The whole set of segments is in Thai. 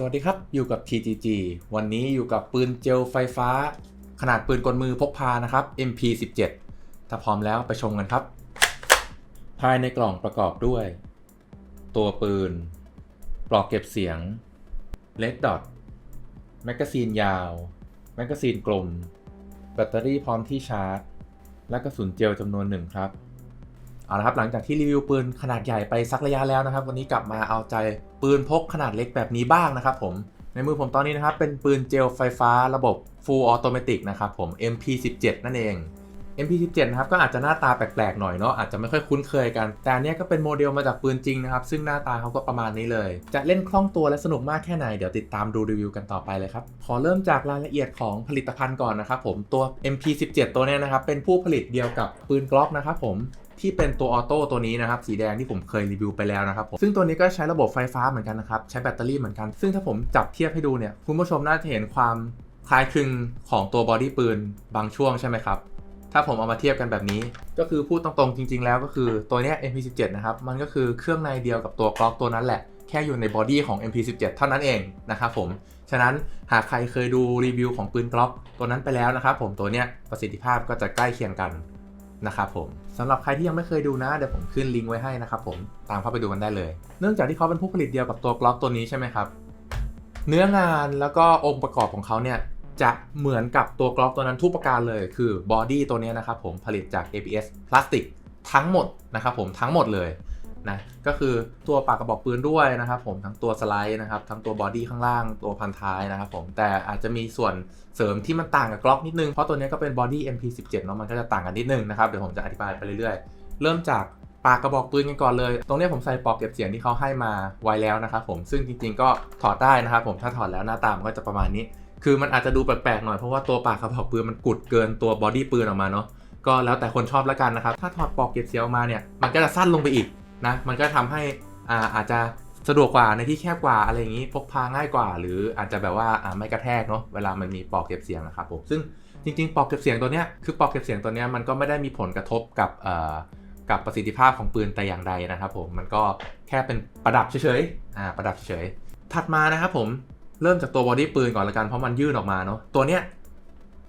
สวัสดีครับ อยู่กับ TGG วันนี้อยู่กับปืนเจลไฟฟ้า ขนาดปืนกลมือพกพานะครับ MP17 ถ้าพร้อมแล้วไปชมกันครับ ภายในกล่องประกอบด้วย ตัวปืน ปลอกเก็บเสียงเลดดอทแมกกาซีนยาว แมกกาซีนกลม แบตเตอรี่พร้อมที่ชาร์จ และกระสุนเจลจำนวนหนึ่งครับ เอาละครับหลังจากที่รีวิวปืนขนาดใหญ่ไปสักระยะแล้วนะครับ วันนี้กลับมาเอาใจปืนพกขนาดเล็กแบบนี้บ้างนะครับผมในมือผมตอนนี้นะครับ เป็นปืนเจลไฟฟ้าระบบ Full Automatic นะครับผม MP17 นั่นเอง MP17 นะครับก็อาจจะหน้าตาแปลกๆหน่อยเนาะอาจจะไม่ค่อยคุ้นเคยกัน แต่เนี้ยก็เป็นโมเดลมาจากปืนจริงนะครับ ซึ่งหน้าตาเขาก็ประมาณนี้เลย จะเล่นคล่องตัวและสนุกมากแค่ไหน เดี๋ยวติดตามดูรีวิวกันต่อไปเลยครับ ขอเริ่มจากรายละเอียดของผลิตภัณฑ์ก่อนนะครับผมตัว MP17 ตัวเนี้ยนะครับเป็นผู้ผลิตเดียวกับปืนกล็อกนะครับผม ที่เป็นตัวออโต้ตัวนี้นะครับสีแดงที่ผมเคยรีวิวไปแล้วนะครับผมซึ่งตัวนี้ก็ใช้ระบบไฟฟ้าเหมือนกันนะครับใช้แบตเตอรี่เหมือนกัน ซึ่งถ้าผมจับเทียบให้ดูเนี่ยคุณผู้ชมน่าจะเห็นความคล้ายคลึงของตัวบอดี้ปืนบางช่วงใช่ไหมครับถ้าผมเอามาเทียบกันแบบนี้ ก็คือพูดตรงๆจริง ๆ แล้วก็คือตัวเนี้ย MP17 นะครับมันก็คือเครื่องในเดียวกับตัวกล็อกตัวนั้นแหละแค่อยู่ในบอดี้ของ MP17 เท่านั้นเองนะครับผม ฉะนั้นหากใครเคยดูรีวิวของปืนกล็อกตัวนั้นไปแล้วนะครับผมตัวเนี้ยประสิทธิภาพก็จะใกล้เคียงกัน นะครับผมสำหรับใครที่ยังไม่เคยดูนะเดี๋ยวผมขึ้นลิงก์ไว้ให้นะครับผมตามเข้าไปดูกันได้เลย เนื่องจากที่เขาเป็นผู้ผลิตเดียวกับตัวกล็อกตัวนี้ใช่ไหมครับเนื้องานแล้วก็องค์ประกอบของเขาเนี่ยจะเหมือนกับตัวกล็อกตัวนั้นทุกประการเลยคือบอดี้ตัวนี้นะครับผมผลิตจาก ABS พลาสติกทั้งหมดนะครับผมทั้งหมดเลย นะก็คือตัวปากกระบอกปืนด้วยนะครับผมทั้งตัวสไลด์นะครับทั้งตัวบอดี้ข้างล่างตัวพันท้ายนะครับผมแต่อาจจะมีส่วนเสริมที่มันต่างกับกล็อกนิดนึง เพราะตัวนี้ก็เป็นบอดี้ MP17 เนาะมันก็จะต่างกันนิดนึงนะครับเดี๋ยวผมจะอธิบายไปเรื่อยๆ เริ่มจากปากกระบอกปืนกันก่อนเลย ตรงนี้ผมใส่ปลอกเก็บเสียงที่เขาให้มาไว้แล้วนะครับผมซึ่งจริงๆก็ถอดได้นะครับผมถ้าถอดแล้วหน้าตามันก็จะประมาณนี้ คือมันอาจจะดูแปลกๆหน่อยเพราะว่าตัวปากกระบอกปืนมันกุดเกินตัวบอดี้ปืนออกมาเนาะก็แล้วแต่คนชอบแล้วกันนะครับถ้าถอดปลอกเก็บเสียงออกมาเนี่ยมันก็จะสั้นลงไปอีก นะมันก็ทำให้อ่าอาจจะสะดวกกว่าในที่แคบกว่าอะไรอย่างนี้พกพาง่ายกว่า หรืออาจจะแบบว่าอ่าไม่กระแทกเนาะเวลามันมีปลอกเก็บเสียงนะครับผมซึ่งจริงๆปลอกเก็บเสียงตัวเนี้ยคือปลอกเก็บเสียงตัวเนี้ยมันก็ไม่ได้มีผลกระทบกับเอ่อกับประสิทธิภาพของปืนแต่อย่างใดนะครับผมมันก็แค่เป็นประดับเฉยๆอ่าประดับเฉยๆถัดมานะครับผมเริ่มจากตัวบอดี้ปืนก่อนละกันเพราะมันยื่นออกมาเนาะตัวเนี้ย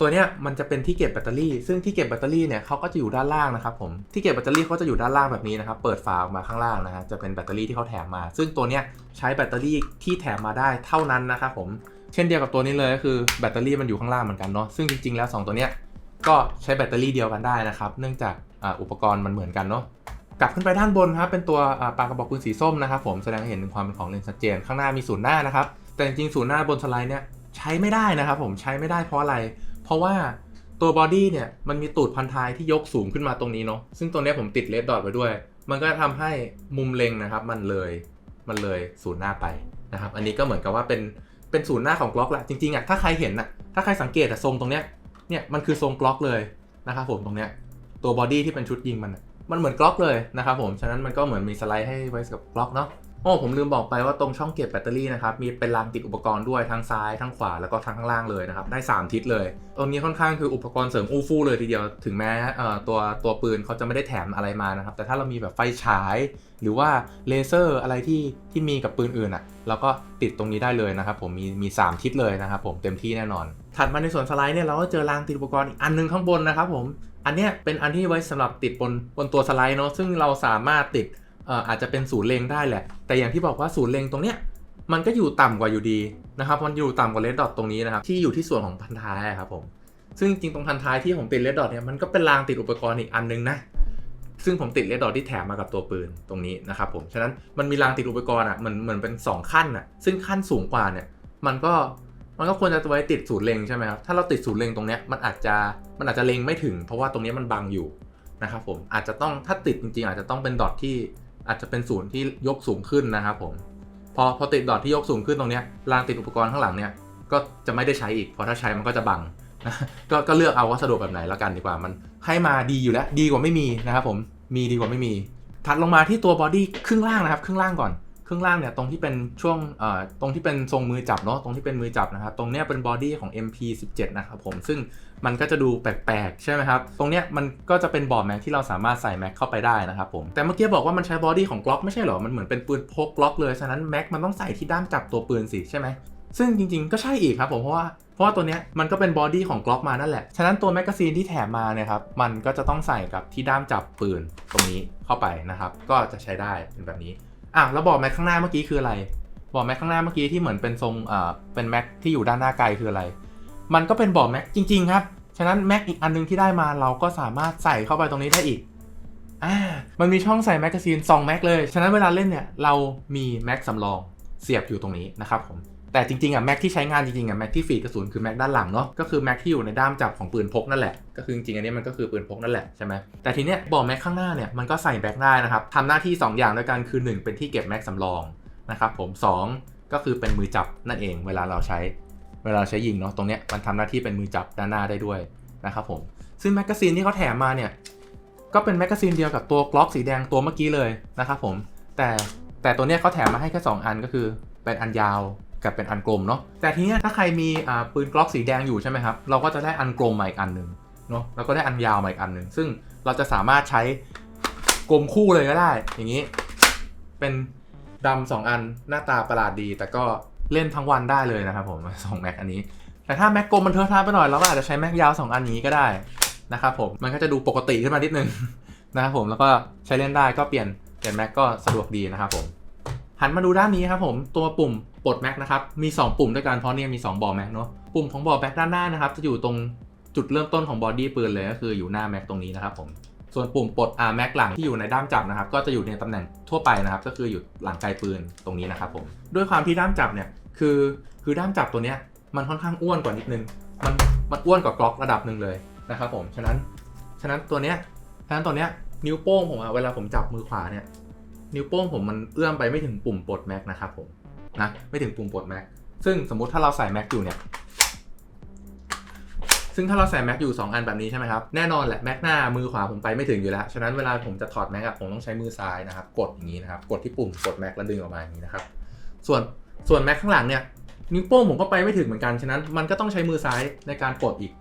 ตัวเนี้ยมันจะเป็นที่เก็บแบตเตอรี่ ซึ่งที่เก็บแบตเตอรี่เนี่ยเขาก็จะอยู่ด้านล่างนะครับผม ที่เก็บแบตเตอรี่เขาจะอยู่ด้านล่างแบบนี้นะครับ เปิดฝาออกมาข้างล่างนะฮะ จะเป็นแบตเตอรี่ที่เขาแถมมา ซึ่งตัวเนี้ยใช้แบตเตอรี่ที่แถมมาได้เท่านั้นนะครับผม เช่นเดียวกับตัวนี้เลยก็คือแบตเตอรี่มันอยู่ข้างล่างเหมือนกันเนาะ ซึ่งจริงๆแล้วสองตัวเนี้ยก็ใช้แบตเตอรี่เดียวกันได้นะครับ เนื่องจากอ,อุปกรณ์มันเหมือนกันเนาะกลับขึ้นไปด้านบนครับเป็นตัวอ่าปากกระบอกปืนสีส้มนะครับผมแสดงให้เห็นถึงความเป็นของเลนส์ชัดเจนข้างหน้ามีศูนย์หน้านะครับแต่จริงๆศูนย์หน้าบนสไลด์เนี่ยใช้ไม่ได้นะครับผมใช้ไม่ได้เพราะอะไร เพราะว่าตัวบอดี้เนี่ยมันมีตูดพันท้ายที่ยกสูงขึ้นมาตรงนี้เนาะซึ่งตรงเนี้ยผมติดเลดดอทไว้ด้วย มันก็ทำให้มุมเล็งนะครับ มันเลยมันเลยศูนย์หน้าไปนะครับ อันนี้ก็เหมือนกับว่าเป็นเป็นศูนย์หน้าของกล็อกแหละจริงๆอะถ้าใครเห็นอะถ้าใครสังเกตอะทรงตรงเนี้ยเนี่ยมันคือทรงกล็อกเลยนะครับผมตรงเนี้ยตัวบอดี้ที่เป็นชุดยิงมันมันเหมือนกล็อกเลยนะครับผมฉะนั้นมันก็เหมือนมีสไลด์ให้ไว้กับกล็อกเนาะ โอ้ผมลืมบอกไปว่าตรงช่องเก็บแบตเตอรี่นะครับมีเป็นรางติดอุปกรณ์ด้วยทั้งซ้ายทั้งขวาแล้วก็ทั้งข้างล่างเลยนะครับได้ 3 ทิศเลยตรงนี้ค่อนข้างคืออุปกรณ์เสริมอู้ฟู่เลยทีเดียวถึงแม้เอ่อตัวตัวปืนเขาจะไม่ได้แถมอะไรมานะครับแต่ถ้าเรามีแบบไฟฉาย หรือว่าเลเซอร์อะไรที่ที่มีกับปืนอื่นอะเราก็ติดตรงนี้ได้เลยนะครับผมมีมี 3 ทิศเลยนะครับผมเต็มที่แน่นอน ถัดมาในส่วนสไลด์เนี่ยเราก็เจอรางติดอุปกรณ์อีกอันหนึงข้างบนนะครับผมอันเนี้ยเป็นอันที่ไว้สำหรับติดบนบนตัวสไลด์เนาะซึ่งเราสามารถติดเอาจจะเป็นศูนย์เลงได้แหละ แต่อย่างที่บอกว่าศูนย์เลงตรงเนี้ยมันก็อยู่ต่ำกว่าอยู่ดีนะครับ มันอยู่ต่ำกว่าเลดดอทตรงนี้นะครับที่อยู่ที่ส่วนของพันท้ายครับผม ซึ่งจริงตรงพันท้ายที่ผมติดเลดดอทเนี่ยมันก็เป็นรางติดอุปกรณ์อีกอันนึงนะ ซึ่งผมติดเลดดอทที่แถมมากับตัวปืนตรงนี้นะครับผม ฉะนั้นมันมีรางติดอุปกรณ์อะเหมือนเหมือนเป็น 2 ขั้นอะ ซึ่งขั้นสูงกว่าเนี่ยมันก็มันก็ควรจะไว้ติดศูนย์เลงใช่ไหมครับ ถ้าเราติดศูนย์เลงตรงเนี้ยมันอาจจะมันอาจจะเลงไม่ถึง เพราะว่าตรงนี้มันบังอยู่นะครับผม อาจจะต้องถ้าติดจริงๆ อาจจะต้องเป็นดอทที่ อาจจะเป็นศูนย์ที่ยกสูงขึ้นนะครับผม พอพอติดดอทที่ยกสูงขึ้นตรงนี้รางติดอุปกรณ์ข้างหลังเนี่ยก็จะไม่ได้ใช้อีก เพราะถ้าใช้มันก็จะบังนะก็ก็เลือกเอาว่าสะดวกแบบไหนแล้วกันดีกว่ามันให้มาดีอยู่แล้ว ดีกว่าไม่มีนะครับผมมีดีกว่าไม่มี ถัดลงมาที่ตัวบอดี้ครึ่งล่างนะครับครึ่งล่างก่อน ครึ่งล่างเนี่ยตรงที่เป็นช่วงเอ่อตรงที่เป็นทรงมือจับเนาะตรงที่เป็นมือจับนะครับตรงเนี้ยเป็นบอดี้ของ MP17 นะครับผมซึ่งมันก็จะดูแปลกๆ ใช่ไหมครับตรงเนี้ยมันก็จะเป็นบอร์ดแม็กที่เราสามารถใส่แม็กเข้าไปได้นะครับผมแต่เมื่อกี้บอกว่ามันใช้บอดี้ของกล็อกไม่ใช่เหรอ มันเหมือนเป็นปืนพกกล็อกเลยฉะนั้นแม็กมันต้องใส่ที่ด้ามจับตัวปืนสิใช่ไหมซึ่งจริงๆก็ใช่อีกครับผมเพราะว่าเพราะว่าตัวเนี้ยมันก็เป็นบอดี้ของกล็อกมานั่นแหละ ฉะนั้นตัวแมกกาซีนที่แถมมาเนี่ยครับ มันก็จะต้องใส่กับที่ด้ามจับปืนตรงนี้เข้าไปนะครับ ก็จะใช้ได้เป็นแบบนี้ อะแล้วบอกแม็กข้างหน้าเมื่อกี้คืออะไร บอกแม็กข้างหน้าเมื่อกี้ที่เหมือนเป็นทรงอ่าเป็นแม็กที่อยู่ด้านหน้าไกลคืออะไร มันก็เป็นบอกแม็กจริง ๆ ครับ ฉะนั้นแม็กอีกอันนึงที่ได้มาเราก็สามารถใส่เข้าไปตรงนี้ได้อีกอ่ามันมีช่องใส่แมกกาซีน2แม็กเลย ฉะนั้นเวลาเล่นเนี่ยเรามีแม็กสำรองเสียบอยู่ตรงนี้นะครับผม แต่จริงๆอะแม็กที่ใช้งานจริงๆอะแม็กที่ฟีดกระสุนคือแม็กด้านหลังเนาะก็คือแม็กที่อยู่ในด้ามจับของปืนพกนั่นแหละก็คือจริงๆอันนี้มันก็คือปืนพกนั่นแหละใช่ไหมแต่ทีเนี้ยบอกแม็กข้างหน้าเนี่ยมันก็ใส่แม็กได้นะครับทำหน้าที่ 2 อย่างด้วยกันคือ 1 เป็นที่เก็บแม็กสำรองนะครับผม 2 ก็คือเป็นมือจับนั่นเอง เวลาเราใช้เวลาเราใช้ยิงเนาะตรงเนี้ยมันทำหน้าที่เป็นมือจับด้านหน้าได้ด้วยนะครับผมซึ่งแมกกาซีนที่เขาแถมมาเนี่ยก็เป็นแมกกาซีนเดียวกับตัวกล็อกสีแดงตัวเมื่อกี้เลยนะครับผมแต่แต่ตัวเนี้ยเขาแถมมาให้แค่2อันก็คือเป็นอันยาว กับเป็นอันกลมเนาะแต่ทีเนี้ยถ้าใครมีปืนกล็อกสีแดงอยู่ใช่ไหมครับเราก็จะได้อันกลมมาอีกอันหนึ่งเนาะแล้วก็ได้อันยาวมาอีกอันหนึ่งซึ่งเราจะสามารถใช้กลมคู่เลยก็ได้ อย่างนี้ เป็นดำสองอันหน้าตาประหลาดดี แต่ก็เล่นทั้งวันได้เลยนะครับผมสองแม็กอันนี้ แต่ถ้าแม็กกลมมันเทอะทะไปหน่อยเราก็อาจจะใช้แม็กยาวสองอันนี้ก็ได้นะครับผมมันก็จะดูปกติขึ้นมานิดนึงนะครับผมแล้วก็ใช้เล่นได้ก็เปลี่ยนเปลี่ยนแม็กก็สะดวกดีนะครับผม หันมาดูด้านนี้ครับผมตัวปุ่มปลดแม็กนะครับมี 2 ปุ่มด้วยกันเพราะเนี่ยมี 2 บอแม็กเนาะปุ่มของบอแม็กด้านหน้านะครับจะอยู่ตรงจุดเริ่มต้นของบอดี้ปืนเลยก็คืออยู่หน้าแม็กตรงนี้นะครับผมส่วนปุ่มปลด R แม็กหลังที่อยู่ในด้ามจับนะครับก็จะอยู่ในตำแหน่งทั่วไปนะครับก็คืออยู่หลังไกลปืนตรงนี้นะครับผมด้วยความที่ด้ามจับเนี่ยคือคือด้ามจับตัวเนี้ยมันค่อนข้างอ้วนกว่านิดนึงมันมันอ้วนกว่ากล็อกระดับหนึ่งเลยนะครับผมฉะนั้นฉะนั้นตัวเนี้ยฉะนั้นตัวเนี้ยนิ้วโป้งผมอะเวลาผมจับมือขวาเนี่ย นิ้วโป้งผมมันเอื้อมไปไม่ถึงปุ่มปลดแม็กนะครับผมนะไม่ถึงปุ่มปลดแม็กซึ่งสมมุติถ้าเราใส่แม็กอยู่เนี่ยซึ่งถ้าเราใส่แม็กอยู่ 2 อันแบบนี้ใช่ไหมครับ แน่นอนแหละแม็กหน้ามือขวาผมไปไม่ถึงอยู่แล้ว ฉะนั้นเวลาผมจะถอดแม็กอะผมต้องใช้มือซ้ายนะครับ กดอย่างนี้นะครับ กดที่ปุ่มกดแม็กแล้วดึงออกมาอย่างนี้นะครับ ส่วนส่วนแม็กข้างหลังเนี่ยนิ้วโป้งผมก็ไปไม่ถึงเหมือนกัน ฉะนั้นมันก็ต้องใช้มือซ้ายในการกดอีก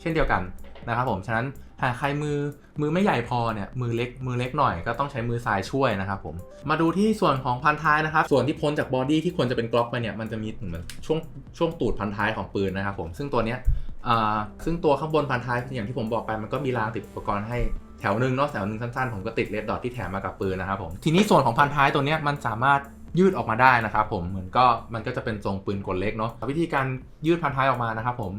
เช่นเดียวกันนะครับผม ฉะนั้น หากใครมือมือไม่ใหญ่พอเนี่ยมือเล็กมือเล็กหน่อยก็ต้องใช้มือซ้ายช่วยนะครับผมมาดูที่ส่วนของพันท้ายนะครับ ส่วนที่พ้นจากบอดี้ที่ควรจะเป็นกล็อกไปเนี่ยมันจะมีเหมือนช่วงช่วงตูดพันท้ายของปืนนะครับผมซึ่งตัวเนี้ยซึ่งตัวข้างบนพันท้ายอย่างที่ผมบอกไปมันก็มีรางติดอุปกรณ์ให้แถวหนึ่งเนาะแถวหนึ่งสั้นๆผมก็ติดเลดดอทที่แถมมากับปืนนะครับผมทีนี้ส่วนของพันท้ายตัวเนี้ยมันสามารถยืดออกมาได้นะครับผมเหมือนก็มันก็จะเป็นทรงปืนกลเล็กเนาะวิธีการยืดพันท้ายออกมานะครับผม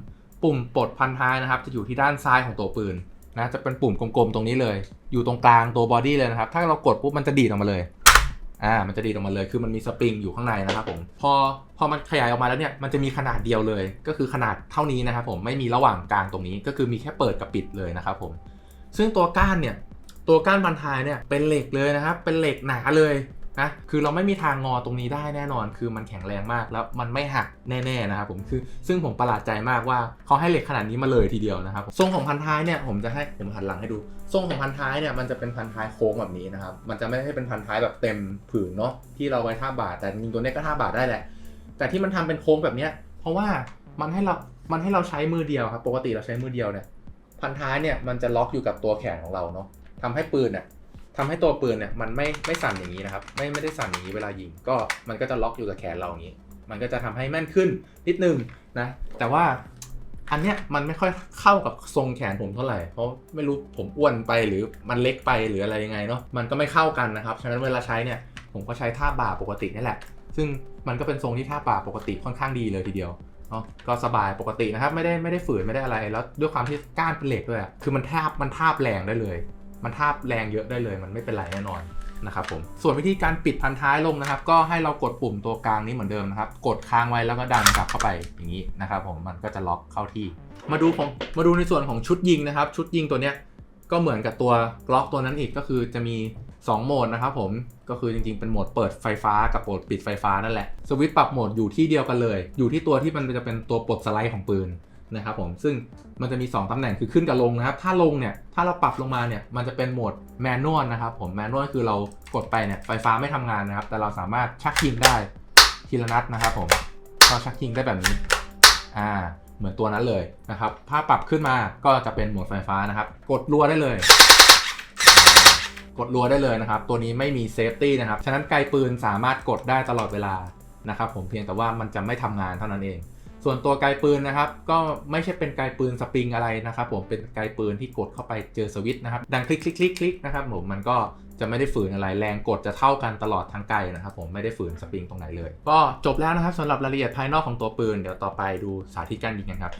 ปุ่มปลดพันท้ายนะครับจะอยู่ที่ด้านซ้ายของตัวปืน นะจะเป็นปุ่มกลมๆตรงนี้เลย อยู่ตรงกลางตัวบอดี้เลยนะครับ ถ้าเรากดปุ๊บมันจะดีดออกมาเลยอ่ามันจะดีดออกมาเลยคือมันมีสปริงอยู่ข้างในนะครับผมพอพอมันขยายออกมาแล้วเนี่ยมันจะมีขนาดเดียวเลย ก็คือขนาดเท่านี้นะครับผมไม่มีระหว่างกลางตรงนี้ ก็คือมีแค่เปิดกับปิดเลยนะครับผมซึ่งตัวก้านเนี่ยตัวก้านพันทายเนี่ยเป็นเหล็กเลยนะครับเป็นเหล็กหนาเลย นะคือเราไม่มีทางงอตรงนี้ได้แน่นอน คือมันแข็งแรงมากแล้วมันไม่หักแน่ๆนะครับผมคือซึ่งผมประหลาดใจมากว่าเขาให้เหล็กขนาดนี้มาเลยทีเดียวนะครับทรงของพันท้ายเนี่ยผมจะให้ผมหันหลังให้ดูทรงของพันท้ายเนี่ยมันจะเป็นพันท้ายโค้งแบบนี้นะครับมันจะไม่ให้เป็นพันท้ายแบบเต็มผืนเนาะที่เราไว้ท่าบาทแต่จริงตัวนี้ก็ท่าบาทได้แหละ แต่ที่มันทำเป็นโค้งแบบเนี้ยเพราะว่ามันให้เรา มันให้เราใช้มือเดียวครับ ปกติเราใช้มือเดียวเนี่ย พันท้ายเนี่ยมันจะล็อกอยู่กับตัวแขนของเราเนาะทำให้ปืนเนี่ย ทำให้ตัวปืนเนี่ยมันไม่ไม่สั่นอย่างนี้นะครับ ไม่ไม่ได้สั่นอย่างนี้เวลายิง ก็มันก็จะล็อกอยู่กับแขนเราอย่างนี้ มันก็จะทำให้แม่นขึ้นนิดนึงนะ แต่ว่าอันเนี้ยมันไม่ค่อยเข้ากับทรงแขนผมเท่าไหร่ เพราะไม่รู้ผมอ้วนไปหรือมันเล็กไปหรืออะไรยังไงเนาะ มันก็ไม่เข้ากันนะครับ ฉะนั้นเวลาใช้เนี่ยผมก็ใช้ท่าบ่าปกตินี่แหละ ซึ่งมันก็เป็นทรงที่ท่าบ่าปกติค่อนข้างดีเลยทีเดียวเนาะก็สบายปกตินะครับไม่ได้ไม่ได้ฝืนไม่ได้อะไร แล้วด้วยความที่ก้านเป็นเหล็กด้วย คือมันทาบมันทาบแรงได้เลย มันทาบแรงเยอะได้เลย มันไม่เป็นไรแน่นอนนะครับผมส่วนวิธีการปิดพันท้ายลงนะครับ ก็ให้เรากดปุ่มตัวกลางนี้เหมือนเดิมนะครับ กดค้างไว้แล้วก็ดันกลับเข้าไปอย่างนี้นะครับผมมันก็จะล็อกเข้าที่ มาดูของมาดูในส่วนของชุดยิงนะครับ ชุดยิงตัวเนี้ยก็เหมือนกับตัวกล็อกตัวนั้นอีกก็คือจะมี 2 โหมดนะครับผมก็คือจริงๆเป็นโหมดเปิดไฟฟ้ากับโหมดปิดไฟฟ้านั่นแหละสวิตช์ปรับโหมดอยู่ที่เดียวกันเลย อยู่ที่ตัวที่มันจะเป็นตัวปลดสไลด์ของปืน นะครับผมซึ่งมันจะมี 2 ตำแหน่งคือขึ้นกับลงนะครับ ถ้าลงเนี่ย ถ้าเราปรับลงมาเนี่ย มันจะเป็นโหมดแมนนวลนะครับผมแมนนวลคือเรากดไปเนี่ยไฟฟ้าไม่ทำงานนะครับ แต่เราสามารถชักยิงได้ทีละนัดนะครับผมก็ชักยิงได้แบบนี้อ่าเหมือนตัวนั้นเลยนะครับ ถ้าปรับขึ้นมาก็จะเป็นโหมดไฟฟ้านะครับ กดรัวได้เลย กดรัวได้เลยนะครับ ตัวนี้ไม่มีเซฟตี้นะครับ ฉะนั้นไกลปืนสามารถกดได้ตลอดเวลานะครับผมเพียงแต่ว่ามันจะไม่ทำงานเท่านั้นเอง ส่วนตัวไกลปืนนะครับ ก็ไม่ใช่เป็นไกลปืนสปริงอะไรนะครับ ผมเป็นไกลปืนที่กดเข้าไปเจอสวิตช์นะครับ ดังคลิกคลิกคลิกคลิกนะครับผมมันก็จะไม่ได้ฝืนอะไรแรงกดจะเท่ากันตลอดทั้งไกลนะครับ ผมไม่ได้ฝืนสปริงตรงไหนเลย ก็จบแล้วนะครับสำหรับรายละเอียดภายนอกของตัวปืนเดี๋ยวต่อไปดูสาธิตการยิงกันครับ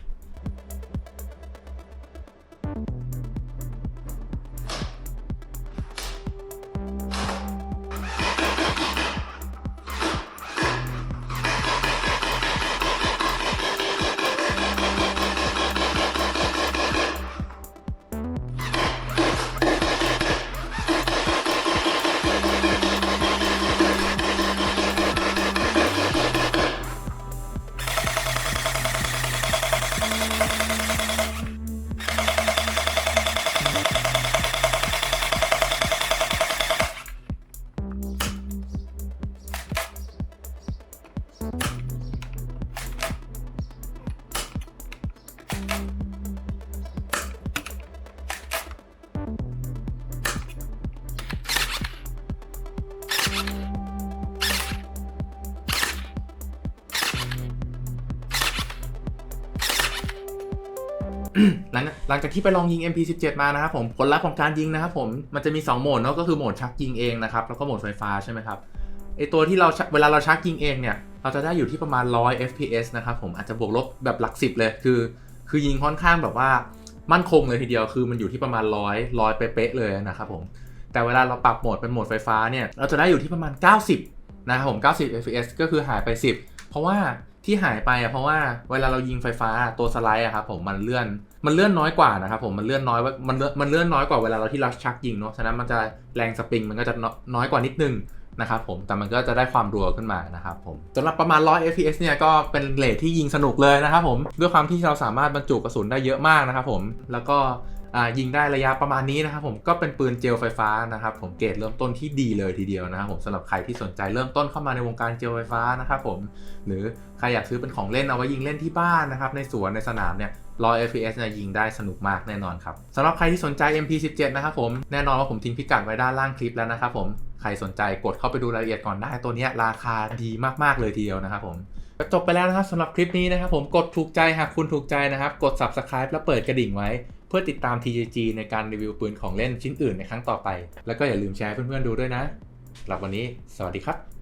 หลังหลังจากที่ไปลองยิง MP17 มานะครับผมผลลัพธ์ของการยิงนะครับผมมันจะมี 2 โหมดเนาะก็คือโหมดชักยิงเองนะครับแล้วก็โหมดไฟฟ้าใช่ไหมครับไอตัวที่เราเวลาเราชักยิงเองเนี่ยเราจะได้อยู่ที่ประมาณ 100 fps นะครับผมอาจจะบวกลบแบบหลักสิบเลยคือ คือยิงค่อนข้างแบบว่ามั่นคงเลยทีเดียวคือมันอยู่ที่ประมาณ 100 100เป๊ะเลยนะครับผมแต่เวลาเราปรับโหมดเป็นโหมดไฟฟ้าเนี่ยเราจะได้อยู่ที่ประมาณ 90 นะครับผม 90 fps ก็คือหายไป 10 เพราะว่า ที่หายไปอะเพราะว่าเวลาเรายิงไฟฟ้าตัวสไลด์อะครับผมมันเลื่อนมันเลื่อนน้อยกว่านะครับผมมันเลื่อนน้อยมันเลื่อนมันเลื่อนน้อยกว่าเวลาเราที่ราชักยิงเนาะฉะนั้นมันจะแรงสปริงมันก็จะน้อยกว่านิดนึงนะครับผมแต่มันก็จะได้ความรัวขึ้นมานะครับผมสำหรับประมาณ 100 fps เนี่ยก็เป็นเรทที่ยิงสนุกเลยนะครับผมด้วยความที่เราสามารถบรรจุกระสุนได้เยอะมากนะครับผมแล้วก็ ยิงได้ระยะประมาณนี้นะครับผมก็เป็นปืนเจลไฟฟ้านะครับผมเกรดเริ่มต้นที่ดีเลยทีเดียวนะครับผมสำหรับใครที่สนใจเริ่มต้นเข้ามาในวงการเจลไฟฟ้านะครับผมหรือใครอยากซื้อเป็นของเล่นเอาไว้ยิงเล่นที่บ้านนะครับในสวนในสนามเนี่ย100 fps เนี่ยยิงได้สนุกมากแน่นอนครับสำหรับใครที่สนใจ MP17 นะครับผมแน่นอนว่าผมทิ้งพิกัดไว้ด้านล่างคลิปแล้วนะครับผม ใครสนใจกดเข้าไปดูรายละเอียดก่อนได้ตัวนี้ราคาดีมากๆเลยทีเดียวนะครับผมก็จบไปแล้วนะครับสำหรับคลิปนี้นะครับผมกดถูกใจหากคุณถูกใจนะครับ กด subscribe แล้วเปิดกระดิ่งไว้ เพื่อติดตาม TJG ในการรีวิวปืนของเล่นชิ้นอื่นในครั้งต่อไป แล้วก็อย่าลืมแชร์เพื่อนๆดูด้วยนะสำหรับวันนี้ สวัสดีครับ